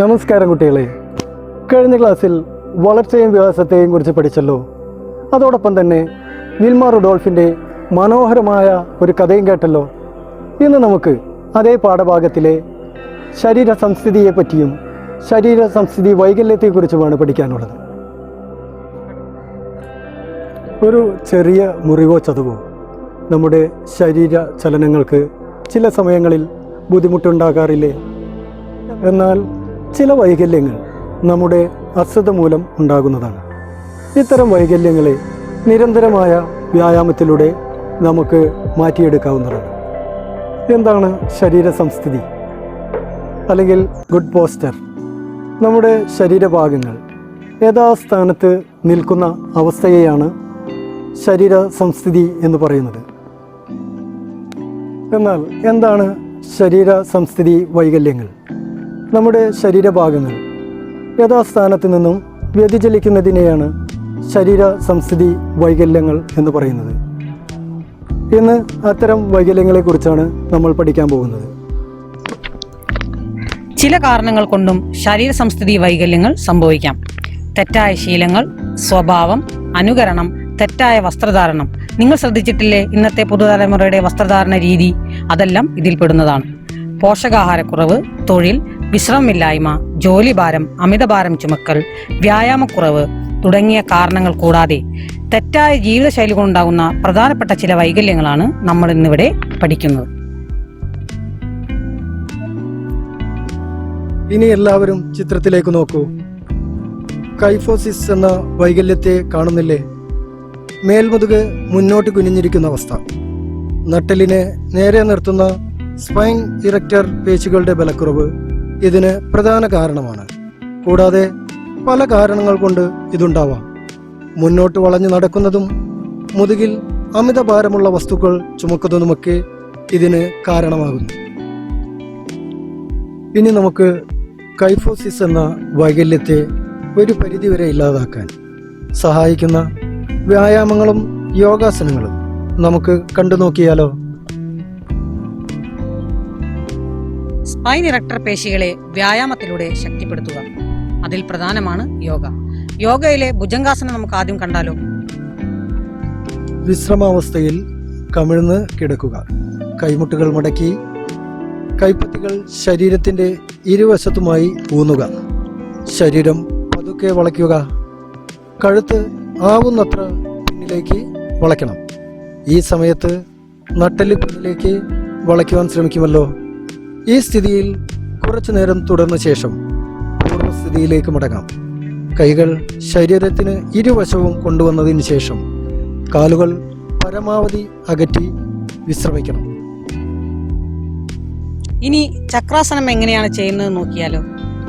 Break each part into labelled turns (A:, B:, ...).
A: നമസ്കാരം കുട്ടികളെ. കഴിഞ്ഞ ക്ലാസ്സിൽ വളർച്ചയും വികാസത്തെയും കുറിച്ച് പഠിച്ചല്ലോ. അതോടൊപ്പം തന്നെ വിൽമ റുഡോൾഫിന്റെ മനോഹരമായ ഒരു കഥയും കേട്ടല്ലോ. ഇന്ന് നമുക്ക് അതേ പാഠഭാഗത്തിലെ ശരീര സംസ്ഥിതിയെപ്പറ്റിയും ശരീര സംസ്ഥിതി വൈകല്യത്തെക്കുറിച്ചുമാണ് പഠിക്കാനുള്ളത്. ഒരു ചെറിയ മുറിവോ ചതവോ നമ്മുടെ ശരീര ചലനങ്ങൾക്ക് ചില സമയങ്ങളിൽ ബുദ്ധിമുട്ടുണ്ടാകാറില്ലേ? എന്നാൽ ചില വൈകല്യങ്ങൾ നമ്മുടെ അശ്രദ്ധ മൂലം ഉണ്ടാകുന്നതാണ്. ഇത്തരം വൈകല്യങ്ങളെ നിരന്തരമായ വ്യായാമത്തിലൂടെ നമുക്ക് മാറ്റിയെടുക്കാവുന്നതാണ്. എന്താണ് ശരീര സംസ്ഥിതി അല്ലെങ്കിൽ ഗുഡ് പോസ്റ്റർ? നമ്മുടെ ശരീരഭാഗങ്ങൾ യഥാസ്ഥാനത്ത് നിൽക്കുന്ന അവസ്ഥയെയാണ് ശരീര സംസ്ഥിതി എന്ന് പറയുന്നത്. എന്നാൽ എന്താണ് ശരീര സംസ്ഥിതി വൈകല്യങ്ങൾ? നമ്മുടെ ശരീരഭാഗങ്ങൾ യഥാസ്ഥാനത്ത് നിന്നും വ്യതിചലിക്കുന്നതിനെയാണ് ശരീര സംസ്ഥിതി വൈകല്യങ്ങൾ എന്ന് പറയുന്നത്. ഇന്ന് അത്തരം വൈകല്യങ്ങളെക്കുറിച്ചാണ് നമ്മൾ പഠിക്കാൻ പോകുന്നത്.
B: ചില കാരണങ്ങൾ കൊണ്ടും ശരീര സംസ്ഥിതി വൈകല്യങ്ങൾ സംഭവിക്കാം. തെറ്റായ ശീലങ്ങൾ സ്വഭാവം അനുകരണം തെറ്റായ വസ്ത്രധാരണം. നിങ്ങൾ ശ്രദ്ധിച്ചിട്ടില്ലേ ഇന്നത്തെ പുതുതലമുറയുടെ വസ്ത്രധാരണ രീതി? അതെല്ലാം ഇതിൽപ്പെടുന്നതാണ്. പോഷകാഹാരക്കുറവ് തൊഴിൽ വിശ്രമമില്ലായ്മ ജോലിഭാരം അമിതഭാരം ചുമക്കൽ വ്യായാമക്കുറവ് തുടങ്ങിയ കാരണങ്ങൾ കൂടാതെ തെറ്റായ ജീവിതശൈലി കൊണ്ടുണ്ടാകുന്ന പ്രധാനപ്പെട്ട ചില വൈകല്യങ്ങളാണ് നമ്മൾ ഇന്നിവിടെ പഠിക്കുന്നത്.
A: ഇനി എല്ലാവരും ചിത്രത്തിലേക്ക് നോക്കൂ. കൈഫോസിസ് എന്ന വൈകല്യത്തെ കാണുന്നില്ലേ? മേൽമുതുക് മുന്നോട്ട് കുനിഞ്ഞിരിക്കുന്ന അവസ്ഥ. നട്ടലിനെ നേരെ നിർത്തുന്ന സ്പൈൻ ഇറക്ടർ പേശികളുടെ ബലക്കുറവ് ഇതിന് പ്രധാന കാരണമാണ്. കൂടാതെ പല കാരണങ്ങൾ കൊണ്ട് ഇതുണ്ടാവാം. മുന്നോട്ട് വളഞ്ഞു നടക്കുന്നതും മുതുകിൽ അമിത ഭാരമുള്ള വസ്തുക്കൾ ചുമക്കുന്നതുമൊക്കെ ഇതിന് കാരണമാകുന്നു. ഇനി നമുക്ക് കൈഫോസിസ് എന്ന വൈകല്യത്തെ ഒരു പരിധിവരെ ഇല്ലാതാക്കാൻ സഹായിക്കുന്ന വ്യായാമങ്ങളും യോഗാസനങ്ങളും നമുക്ക് കണ്ടു നോക്കിയാലോ
B: സ്പൈൻ ഇറക്ടർ പേശികളെ വ്യായാമത്തിലൂടെ ശക്തിപ്പെടുത്തുക. അതിൽ പ്രധാനമാണ് യോഗ. യോഗയിലെ ഭുജങ്കാസനം നമുക്ക് ആദ്യം കണ്ടാലോ?
A: വിശ്രമാവസ്ഥയിൽ കമിഴ്ന്ന് കിടക്കുക. കൈമുട്ടുകൾ മടക്കി കൈപ്പത്തികൾ ശരീരത്തിന്റെ ഇരുവശത്തുമായി ഊന്നുക. ശരീരം പതുക്കെ വളയ്ക്കുക. കഴുത്ത് ആവുന്നത്ര പിന്നിലേക്ക് വളയ്ക്കണം. ഈ സമയത്ത് നട്ടെല്ല് പിന്നിലേക്ക് വളയ്ക്കുവാൻ ശ്രമിക്കുമല്ലോ? ഈ സ്ഥിതിയിൽ കുറച്ചു നേരം തുടർന്ന ശേഷം പൂർവസ്ഥിതിയിലേക്ക് മടങ്ങാം. കൈകൾ ശരീരത്തിന് ഇരുവശവും കൊണ്ടുവന്നതിന് ശേഷം കാലുകൾ പരമാവധി അകറ്റി വിശ്രമിക്കണം.
B: ഇനി ചക്രാസനം എങ്ങനെയാണ് ചെയ്യുന്നത് നോക്കിയാലോ?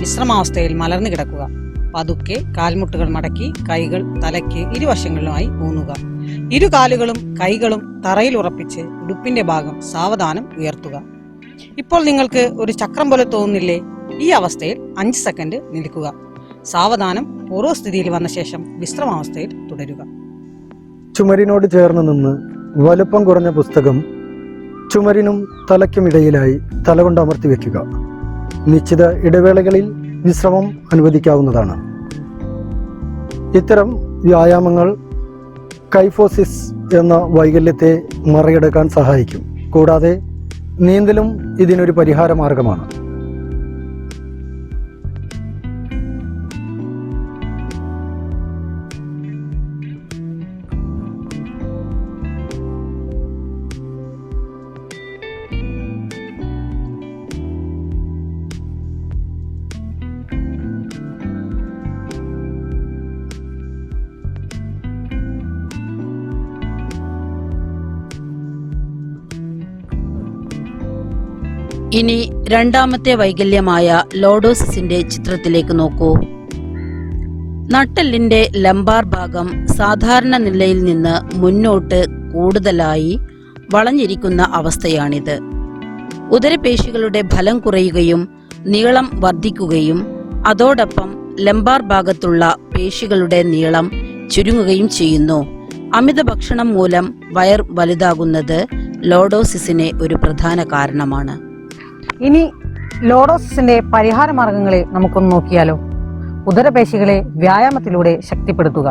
B: വിശ്രമാവസ്ഥയിൽ മലർന്നു കിടക്കുക. പതുക്കെ കാൽമുട്ടുകൾ മടക്കി കൈകൾ തലയ്ക്ക് ഇരുവശങ്ങളിലുമായി ഊന്നുക. ഇരു കാലുകളും കൈകളും തറയിൽ ഉറപ്പിച്ച് ഉടുപ്പിന്റെ ഭാഗം സാവധാനം ഉയർത്തുക. ഇപ്പോൾ നിങ്ങൾക്ക് ഒരു ചക്രം പോലെ തോന്നുന്നില്ലേ? ഈ അവസ്ഥയിൽ അഞ്ച് സെക്കൻഡ് നിൽക്കുക. സാവധാനം ഓരോ സ്ഥിതിയിൽ വന്ന ശേഷം വിശ്രമാവസ്ഥയിൽ തുടരുക.
A: ചുമരിനോട് ചേർന്ന് നിന്ന് വലുപ്പം കുറഞ്ഞ പുസ്തകം ചുമരിനും തലയ്ക്കുമിടയിലായി തലകൊണ്ട് അമർത്തി വെക്കുക. നിശ്ചിത ഇടവേളകളിൽ വിശ്രമം അനുവദിക്കാവുന്നതാണ്. ഇത്തരം വ്യായാമങ്ങൾ കൈഫോസിസ് എന്ന വൈകല്യത്തെ മറികടക്കാൻ സഹായിക്കും. കൂടാതെ നീന്തലും ഇതിനൊരു പരിഹാര മാർഗമാണ്
C: ഇനി രണ്ടാമത്തെ വൈകല്യമായ ലോഡോസിന്റെ ചിത്രത്തിലേക്ക് നോക്കൂ. നട്ടെല്ലിന്റെ ലംബാർ ഭാഗം സാധാരണ നിലയിൽ നിന്ന് മുന്നോട്ട് കൂടുതലായി വളഞ്ഞിരിക്കുന്ന അവസ്ഥയാണിത്. ഉദരപേശികളുടെ ഫലം കുറയുകയും നീളം വർദ്ധിക്കുകയും അതോടൊപ്പം ലംബാർ ഭാഗത്തുള്ള പേശികളുടെ നീളം ചുരുങ്ങുകയും ചെയ്യുന്നു. അമിത ഭക്ഷണം മൂലം വയർ വലുതാകുന്നത് ലോഡോസിസിന് ഒരു പ്രധാന കാരണമാണ്.
B: ഇനി ലോഡോസിന്റെ പരിഹാര മാർഗങ്ങളെ നമുക്കൊന്ന് നോക്കിയാലോ. ഉദരപേശികളെ വ്യായാമത്തിലൂടെ ശക്തിപ്പെടുത്തുക.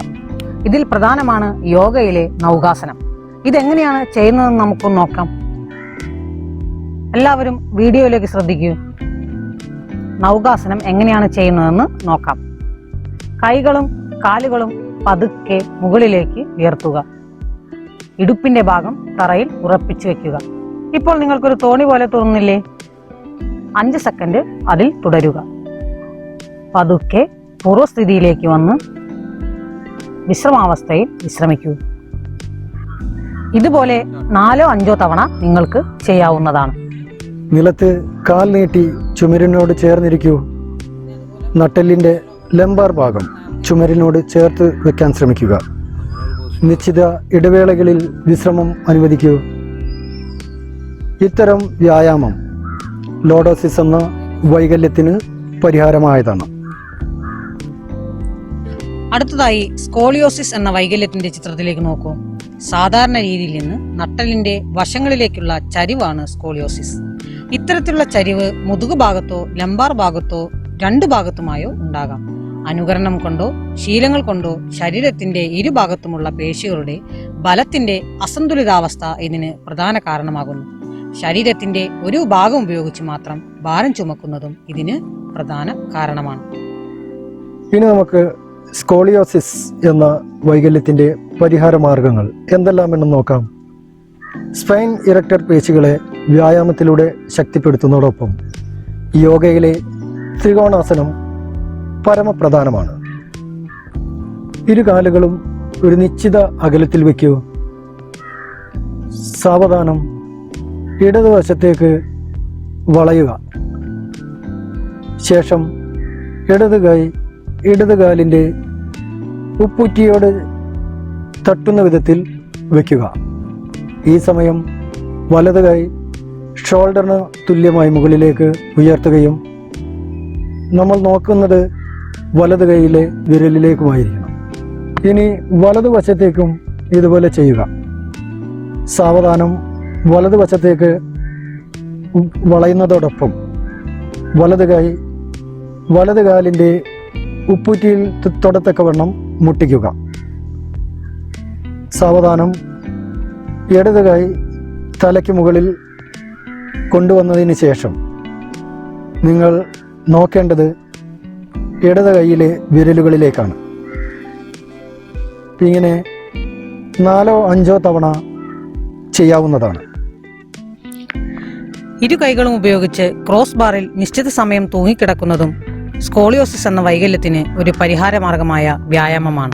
B: ഇതിൽ പ്രധാനമാണ് യോഗയിലെ നൗകാസനം. ഇതെങ്ങനെയാണ് ചെയ്യുന്നതെന്ന് നമുക്കൊന്ന് നോക്കാം. എല്ലാവരും വീഡിയോയിലേക്ക് ശ്രദ്ധിക്കൂ. നൗകാസനം എങ്ങനെയാണ് ചെയ്യുന്നതെന്ന് നോക്കാം. കൈകളും കാലുകളും പതുക്കെ മുകളിലേക്ക് ഉയർത്തുക. ഇടുപ്പിന്റെ ഭാഗം തറയിൽ ഉറപ്പിച്ചു വെക്കുക. ഇപ്പോൾ നിങ്ങൾക്കൊരു തോണി പോലെ തോന്നുന്നില്ലേ? അഞ്ച് സെക്കൻഡ് അതിൽ തുടരുക. പതുക്കെ പൂർവസ്ഥിതിയിലേക്ക് വന്ന് വിശ്രമാവസ്ഥയിൽ വിശ്രമിക്കൂ. ഇതുപോലെ നാലോ അഞ്ചോ തവണ നിങ്ങൾക്ക് ചെയ്യാവുന്നതാണ്.
A: നിലത്ത് കാൽ നീട്ടി ചുമരിനോട് ചേർന്നിരിക്കൂ. നട്ടെല്ലിന്റെ ലംബാർ ഭാഗം ചുമരിനോട് ചേർത്ത് വെക്കാൻ ശ്രമിക്കുക. നിശ്ചിത ഇടവേളകളിൽ വിശ്രമം അനുവദിക്കൂ. ഇത്തരം വ്യായാമം ലോഡോസിസ് എന്ന വൈകല്യത്തിന് പരിഹാരമായതാണ്.
B: അടുത്തതായി സ്കോളിയോസിസ് എന്ന വൈകല്യത്തിന്റെ ചിത്രത്തിലേക്ക് നോക്കൂ. സാധാരണ രീതിയിൽ നിന്ന് നട്ടലിന്റെ വശങ്ങളിലേക്കുള്ള ചരിവാണ് സ്കോളിയോസിസ്. ഇത്തരത്തിലുള്ള ചരിവ് മുതുക് ഭാഗത്തോ ലംബാർ ഭാഗത്തോ രണ്ടു ഭാഗത്തുമായോ ഉണ്ടാകാം. അനുകരണം കൊണ്ടോ ശീലങ്ങൾ കൊണ്ടോ ശരീരത്തിന്റെ ഇരുഭാഗത്തുമുള്ള പേശികളുടെ ബലത്തിന്റെ അസന്തുലിതാവസ്ഥ ഇതിന് പ്രധാന കാരണമാകുന്നു. ശരീരത്തിന്റെ ഒരു ഭാഗം ഉപയോഗിച്ച് മാത്രം ഭാരം ചുമക്കുന്നതും ഇതിന് പ്രധാന കാരണമാണ്.
A: പിന്നെ നമുക്ക് സ്കോളിയോസിസ് എന്ന വൈകല്യത്തിന്റെ പരിഹാര മാർഗങ്ങൾ എന്തെല്ലാമെന്ന് നോക്കാം. സ്പൈൻ ഇറക്ടർ പേശികളെ വ്യായാമത്തിലൂടെ ശക്തിപ്പെടുത്തുന്നതോടൊപ്പം യോഗയിലെ ത്രികോണാസനം പരമപ്രധാനമാണ്. ഇരുകാലുകളും ഒരു നിശ്ചിത അകലത്തിൽ വയ്ക്കൂ സാവധാനം ഇടതുവശത്തേക്ക് വളയുക. ശേഷം ഇടത് കൈ ഇടത് കാലിന്റെ ഉപ്പുറ്റിയോട് തട്ടുന്ന വിധത്തിൽ വയ്ക്കുക ഈ സമയം വലത് കൈ ഷോൾഡറിന് തുല്യമായി മുകളിലേക്ക് ഉയർത്തുകയും നമ്മൾ നോക്കുന്നത് വലത് കൈയിലെ വിരലിലേക്കുമായിരിക്കണം. ഇനി വലതുവശത്തേക്കും ഇതുപോലെ ചെയ്യുക. സാവധാനം വലതുവശത്തേക്ക് വളയുന്നതോടൊപ്പം വലത് കൈ വലത് കാലിന്റെ ഉപ്പൂറ്റിയിൽ തൊടത്തക്കവണ്ണം മുട്ടിക്കുക. സാവധാനം ഇടത് കൈ തലയ്ക്ക് മുകളിൽ കൊണ്ടുവന്നതിന് ശേഷം നിങ്ങൾ നോക്കേണ്ടത് ഇടത് കൈയിലെ വിരലുകളിലേക്കാണ്. ഇങ്ങനെ നാലോ അഞ്ചോ തവണ ചെയ്യാവുന്നതാണ്.
B: ഇരു കൈകളും ഉപയോഗിച്ച് ക്രോസ് ബാറിൽ നിശ്ചിത സമയം തൂങ്ങിക്കിടക്കുന്നതും സ്കോളിയോസിസ് എന്ന വൈകല്യത്തിന് ഒരു പരിഹാര മാർഗമായ വ്യായാമമാണ്.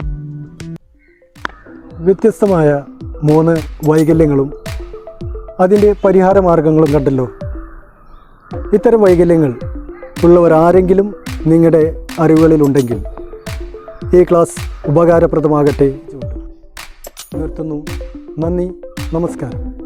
A: വ്യത്യസ്തമായ മൂന്ന് വൈകല്യങ്ങളും അതിന്റെ പരിഹാര മാർഗങ്ങളും കണ്ടല്ലോ. ഇത്തരം വൈകല്യങ്ങൾ ഉള്ളവരാരെങ്കിലും നിങ്ങളുടെ അറിവുകളിലുണ്ടെങ്കിൽ ഈ ക്ലാസ് ഉപകാരപ്രദമാകട്ടെ നിർത്തുന്നു. നന്ദി. നമസ്കാരം.